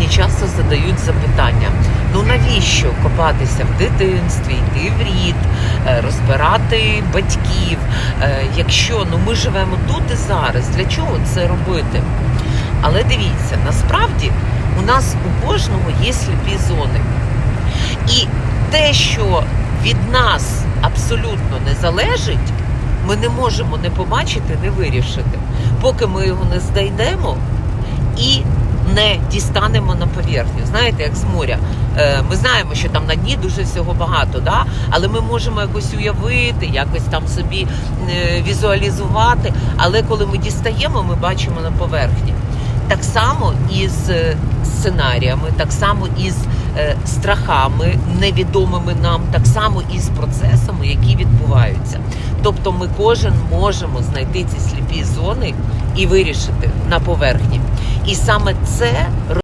мені часто задають запитання: ну навіщо копатися в дитинстві, йти в рід, е, розбирати батьків? Е, Якщо ну ми живемо тут і зараз, для чого це робити? Але дивіться, насправді у нас у кожного є сліпі зони. І те, що від нас абсолютно не залежить, ми не можемо не побачити, не вирішити, поки ми його не здійдемо і не дістанемо на поверхню. Знаєте, як з моря. Е, Ми знаємо, що там на дні дуже всього багато, да? але ми можемо якось уявити, якось там собі е, візуалізувати. Але коли ми дістаємо, ми бачимо на поверхні. Так само і з е, сценаріями, так само і з е, страхами, невідомими нам, так само і з процесами, які відбуваються. Тобто ми кожен можемо знайти ці сліпі зони і вирішити на поверхні. І саме це